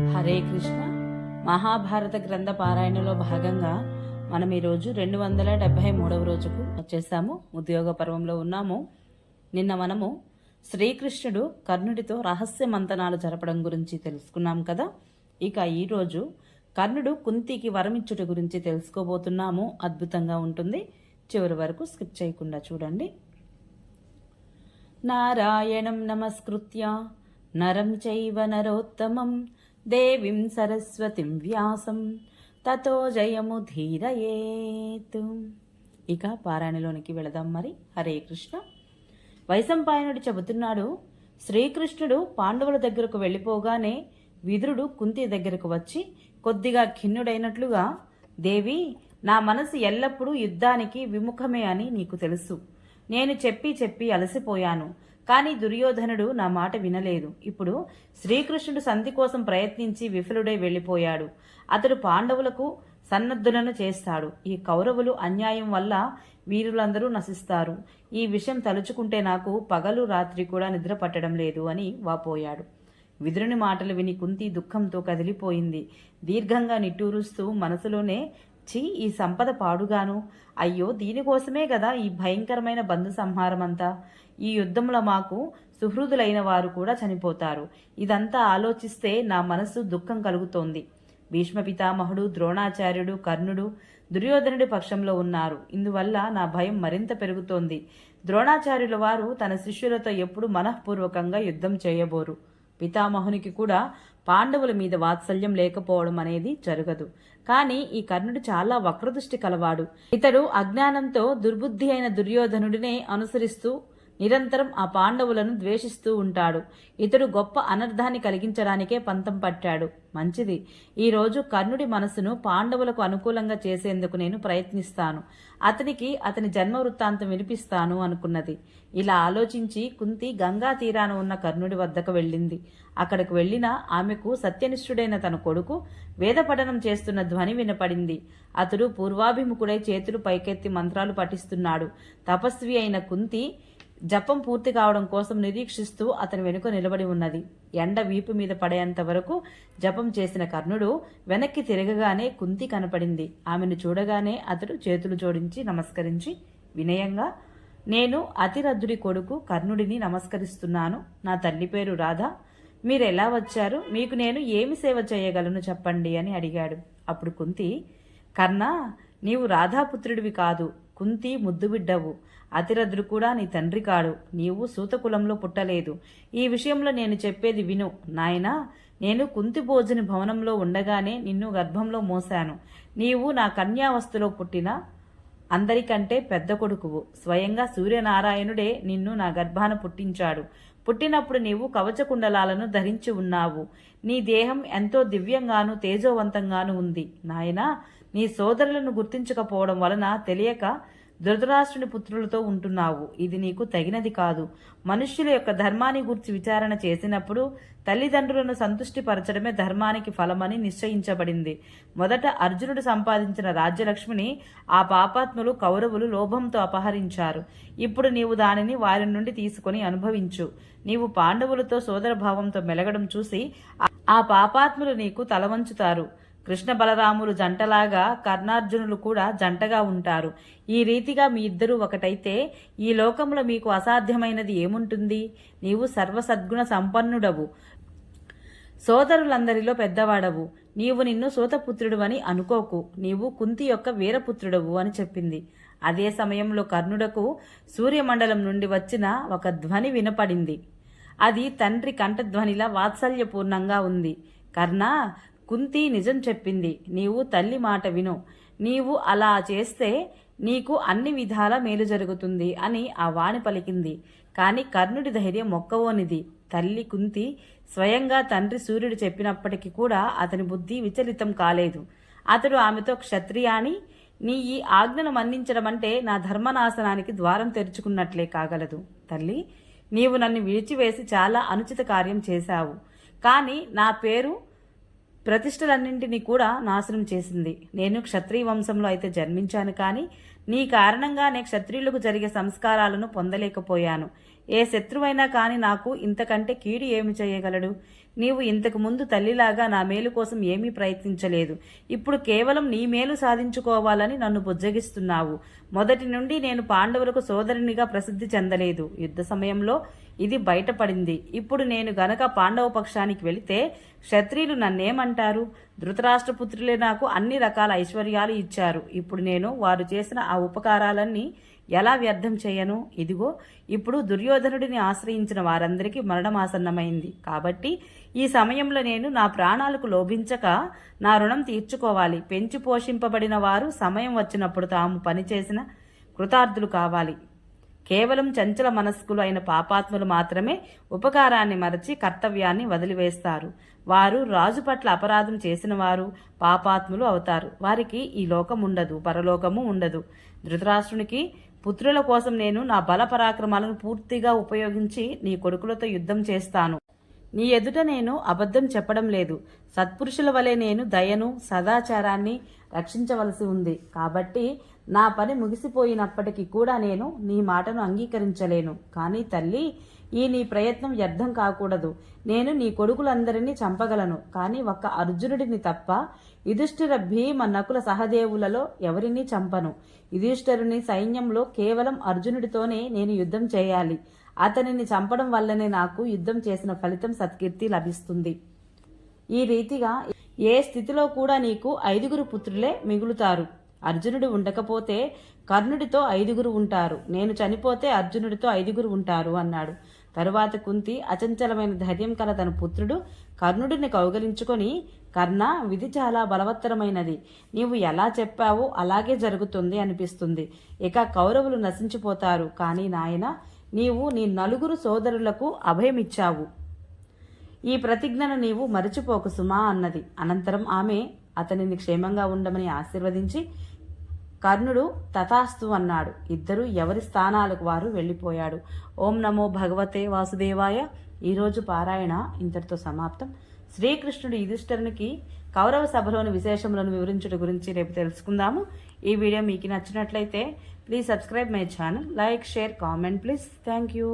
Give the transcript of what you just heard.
హరే కృష్ణ. మహాభారత గ్రంథ పారాయణలో భాగంగా మనం ఈరోజు రెండు వందల డెబ్బై మూడవ రోజుకు వచ్చేసాము. ఉద్యోగ పర్వంలో ఉన్నాము. నిన్న మనము శ్రీకృష్ణుడు కర్ణుడితో రహస్య మంతనాలు జరపడం గురించి తెలుసుకున్నాం కదా. ఇక ఈరోజు కర్ణుడు కుంతికి వరమిచ్చుట గురించి తెలుసుకోబోతున్నాము. అద్భుతంగా ఉంటుంది. చివరి వరకు స్కిప్ చేయకుండా చూడండి. నారాయణం నమస్కృత్య. నరం చైవ నరోత్తమం. దేవీం సరస్వతిం వ్యాసం. తతో జయము ధీరయేతు. ఇక పారాయణలోనికి వెళదాం మరి. హరే కృష్ణ. వైశంపాయనుడు చెబుతున్నాడు శ్రీకృష్ణుడు పాండవుల దగ్గరకు వెళ్ళిపోగానే విదురుడు కుంతి దగ్గరకు వచ్చి కొద్దిగా ఖిన్నుడైనట్లుగా దేవి నా మనసు ఎల్లప్పుడూ యుద్ధానికి విముఖమే అని నీకు తెలుసు. నేను చెప్పి చెప్పి అలసిపోయాను. కానీ దుర్యోధనుడు నా మాట వినలేదు. ఇప్పుడు శ్రీకృష్ణుడు సంధి కోసం ప్రయత్నించి విఫలుడై వెళ్ళిపోయాడు. అతడు పాండవులకు సన్నద్ధులను చేస్తాడు. ఈ కౌరవులు అన్యాయం వల్ల వీరులందరూ నశిస్తారు. ఈ విషయం తలుచుకుంటే నాకు పగలు రాత్రి కూడా నిద్ర పట్టడం లేదు అని వాపోయాడు. విదురుని మాటలు విని కుంతి దుఃఖంతో కదిలిపోయింది. దీర్ఘంగా నిట్టూరుస్తూ మనసులోనే ఛీ ఈ సంపద పాడుగాను. అయ్యో దీనికోసమే కదా ఈ భయంకరమైన బంధు సంహారం అంతా ఈ యుద్ధంలో మాకు సుహృదులైన వారు కూడా చనిపోతారు. ఇదంతా ఆలోచిస్తే నా మనసు దుఃఖం కలుగుతోంది. భీష్మ పితామహుడు ద్రోణాచార్యుడు కర్ణుడు దుర్యోధనుడి పక్షంలో ఉన్నారు. ఇందువల్ల నా భయం మరింత పెరుగుతోంది. ద్రోణాచార్యుల వారు తన శిష్యులతో ఎప్పుడు మనఃపూర్వకంగా యుద్ధం చేయబోరు. పితామహునికి కూడా పాండవుల మీద వాత్సల్యం లేకపోవడం అనేది జరగదు. కానీ ఈ కర్ణుడు చాలా వక్రదృష్టి కలవాడు. ఇతడు అజ్ఞానంతో దుర్బుద్ధి అయిన దుర్యోధనుడినే అనుసరిస్తూ నిరంతరం ఆ పాండవులను ద్వేషిస్తూ ఉంటాడు. ఇతడు గొప్ప అనర్థాన్ని కలిగించడానికే పంతం పట్టాడు. మంచిది. ఈరోజు కర్ణుడి మనసును పాండవులకు అనుకూలంగా చేసేందుకు నేను ప్రయత్నిస్తాను. అతనికి అతని జన్మ వృత్తాంతం వినిపిస్తాను అనుకున్నది. ఇలా ఆలోచించి కుంతి గంగా తీరాన ఉన్న కర్ణుడి వద్దకు వెళ్ళింది. అక్కడికి వెళ్ళిన ఆమెకు సత్యనిష్ఠుడైన తన కొడుకు వేదపఠనం చేస్తున్న ధ్వని వినపడింది. అతడు పూర్వాభిముఖుడై చేతులు పైకెత్తి మంత్రాలు పఠిస్తున్నాడు. తపస్వి అయిన కుంతి జపం పూర్తి కావడం కోసం నిరీక్షిస్తూ అతని వెనుక నిలబడి ఉన్నది. ఎండ వీపు మీద పడేంత వరకు జపం చేసిన కర్ణుడు వెనక్కి తిరగగానే కుంతి కనపడింది. ఆమెను చూడగానే అతడు చేతులు జోడించి నమస్కరించి వినయంగా నేను అతిరథుడి కొడుకు కర్ణుడిని నమస్కరిస్తున్నాను. నా తల్లి పేరు రాధ. మీరు ఎలా వచ్చారు? మీకు నేను ఏమి సేవ చేయగలను చెప్పండి అని అడిగాడు. అప్పుడు కుంతి కర్ణ నీవు రాధాపుత్రుడివి కాదు. కుంతి ముద్దుబిడ్డవు. అతిరథుడు కూడా నీ తండ్రి కాడు. నీవు సూతకులంలో పుట్టలేదు. ఈ విషయంలో నేను చెప్పేది విను. నాయనా నేను కుంతి భోజని భవనంలో ఉండగానే నిన్ను గర్భంలో మోశాను. నీవు నా కన్యావస్థలో పుట్టిన అందరికంటే పెద్ద కొడుకువు. స్వయంగా సూర్యనారాయణుడే నిన్ను నా గర్భాన పుట్టించాడు. పుట్టినప్పుడు నీవు కవచకుండలాలను ధరించి ఉన్నావు. నీ దేహం ఎంతో దివ్యంగాను తేజోవంతంగాను ఉంది. నాయనా నీ సోదరులను గుర్తించకపోవడం వలన తెలియక ధృతరాష్ట్రుని పుత్రులతో ఉంటున్నావు. ఇది నీకు తగినది కాదు. మనుష్యుల యొక్క ధర్మాన్ని గురించి విచారణ చేసినప్పుడు తల్లిదండ్రులను సంతుష్టిపరచడమే ధర్మానికి ఫలమని నిశ్చయించబడింది. మొదట అర్జునుడు సంపాదించిన రాజ్యలక్ష్మిని ఆ పాపాత్ములు కౌరవులు లోభంతో అపహరించారు. ఇప్పుడు నీవు దానిని వారి నుండి తీసుకొని అనుభవించు. నీవు పాండవులతో సోదరభావంతో మెలగడం చూసి ఆ పాపాత్ములు నీకు తలవంచుతారు. కృష్ణ బలరాములు జంటలాగా కర్ణార్జునులు కూడా జంటగా ఉంటారు. ఈ రీతిగా మీ ఇద్దరూ ఒకటైతే ఈ లోకంలో మీకు అసాధ్యమైనది ఏముంటుంది? నీవు సర్వసద్గుణ సంపన్నుడవు. సోదరులందరిలో పెద్దవాడవు. నీవు నిన్ను సూతపుత్రుడు అని అనుకోకు. నీవు కుంతి యొక్క వీరపుత్రుడవు అని చెప్పింది. అదే సమయంలో కర్ణుడకు సూర్యమండలం నుండి వచ్చిన ఒక ధ్వని వినపడింది. అది తండ్రి కంఠధ్వనిలా వాత్సల్యపూర్ణంగా ఉంది. కర్ణ కుంతి నిజం చెప్పింది. నీవు తల్లి మాట విను. నీవు అలా చేస్తే నీకు అన్ని విధాల మేలు జరుగుతుంది అని ఆ వాణి పలికింది. కాని కర్ణుడి ధైర్యం మొక్కవోనిది. తల్లి కుంతి స్వయంగా తండ్రి సూర్యుడు చెప్పినప్పటికీ కూడా అతని బుద్ధి విచలితం కాలేదు. అతడు ఆమెతో క్షత్రియాని నీ ఈ ఆజ్ఞను మన్నించడం అంటే నా ధర్మనాశనానికి ద్వారం తెరుచుకున్నట్లే కాగలదు. తల్లి నీవు నన్ను విడిచివేసి చాలా అనుచిత కార్యం చేశావు. కానీ నా పేరు ప్రతిష్టలన్నింటినీ కూడా నాశనం చేసింది. నేను క్షత్రియ వంశంలో అయితే జన్మించాను కానీ నీ కారణంగానే క్షత్రియులకు జరిగే సంస్కారాలను పొందలేకపోయాను. ఏ శత్రువైనా కాని నాకు ఇంతకంటే కీడు ఏమి చేయగలడు? నీవు ఇంతకు ముందు తల్లిలాగా నా మేలు కోసం ఏమీ ప్రయత్నించలేదు. ఇప్పుడు కేవలం నీ మేలు సాధించుకోవాలని నన్ను బుజ్జగిస్తున్నావు. మొదటి నుండి నేను పాండవులకు సోదరునిగా ప్రసిద్ధి చెందలేదు. యుద్ధ సమయంలో ఇది బయటపడింది. ఇప్పుడు నేను గనక పాండవ పక్షానికి వెళితే క్షత్రియులు నన్నేమంటారు? ధృతరాష్ట్రపుత్రులే నాకు అన్ని రకాల ఐశ్వర్యాలు ఇచ్చారు. ఇప్పుడు నేను వారు చేసిన ఆ ఉపకారాలన్నీ ఎలా వ్యర్థం చేయను? ఇదిగో ఇప్పుడు దుర్యోధనుడిని ఆశ్రయించిన వారందరికీ మరణమాసన్నమైంది. కాబట్టి ఈ సమయంలో నేను నా ప్రాణాలకు లోభించక నా రుణం తీర్చుకోవాలి. పెంచి పోషింపబడిన వారు సమయం వచ్చినప్పుడు తాము పనిచేసిన కృతార్థులు కావాలి. కేవలం చంచల మనస్కులు అయిన పాపాత్ములు మాత్రమే ఉపకారాన్ని మరచి కర్తవ్యాన్ని వదిలివేస్తారు. వారు రాజు పట్ల అపరాధం చేసిన వారు పాపాత్ములు అవుతారు. వారికి ఈ లోకం ఉండదు పరలోకము ఉండదు. ధృతరాష్ట్రునికి పుత్రుల కోసం నేను నా బల పరాక్రమాలను పూర్తిగా ఉపయోగించి నీ కొడుకులతో యుద్ధం చేస్తాను. నీ ఎదుట నేను అబద్ధం చెప్పడం లేదు. సత్పురుషుల వలె నేను దయను సదాచారాన్ని రక్షించవలసి ఉంది. కాబట్టి నా పని ముగిసిపోయినప్పటికీ కూడా నేను నీ మాటను అంగీకరించలేను. కానీ తల్లి ఈ నీ ప్రయత్నం వ్యర్థం కాకూడదు. నేను నీ కొడుకులందరినీ చంపగలను. కానీ ఒక్క అర్జునుడిని తప్ప యుధిష్ఠిర భీమ నకుల సహదేవులలో ఎవరినీ చంపను. యుధిష్ఠరుని సైన్యంలో కేవలం అర్జునుడితోనే నేను యుద్ధం చేయాలి. అతనిని చంపడం వల్లనే నాకు యుద్ధం చేసిన ఫలితం సత్కీర్తి లభిస్తుంది. ఈ రీతిగా ఏ స్థితిలో కూడా నీకు ఐదుగురు పుత్రులే మిగులుతారు. అర్జునుడు ఉండకపోతే కర్ణుడితో ఐదుగురు ఉంటారు. నేను చనిపోతే అర్జునుడితో ఐదుగురు ఉంటారు అన్నాడు. తరువాత కుంతి అచంచలమైన ధైర్యం కల తన పుత్రుడు కర్ణుడిని కౌగలించుకొని కర్ణ విధి చాలా బలవత్తరమైనది. నీవు ఎలా చెప్పావో అలాగే జరుగుతుంది అనిపిస్తుంది. ఇక కౌరవులు నశించిపోతారు. కానీ నాయన నీవు నీ నలుగురు సోదరులకు అభయమిచ్చావు. ఈ ప్రతిజ్ఞను నీవు మరచిపోకు సుమా అన్నది. అనంతరం ఆమె అతనిని క్షేమంగా ఉండమని ఆశీర్వదించి కర్ణుడు తథాస్తు అన్నాడు. ఇద్దరు ఎవరి స్థానాలకు వారు వెళ్ళిపోయాడు ఓం నమో భగవతే వాసుదేవాయ ఈరోజు పారాయణ ఇంతటితో సమాప్తం. శ్రీకృష్ణుడు యుధిష్ఠరునికి కౌరవ సభలోని విశేషములను వివరించడం గురించి రేపు తెలుసుకుందాము. ఈ వీడియో మీకు నచ్చినట్లయితే please subscribe my channel like share comment please thank you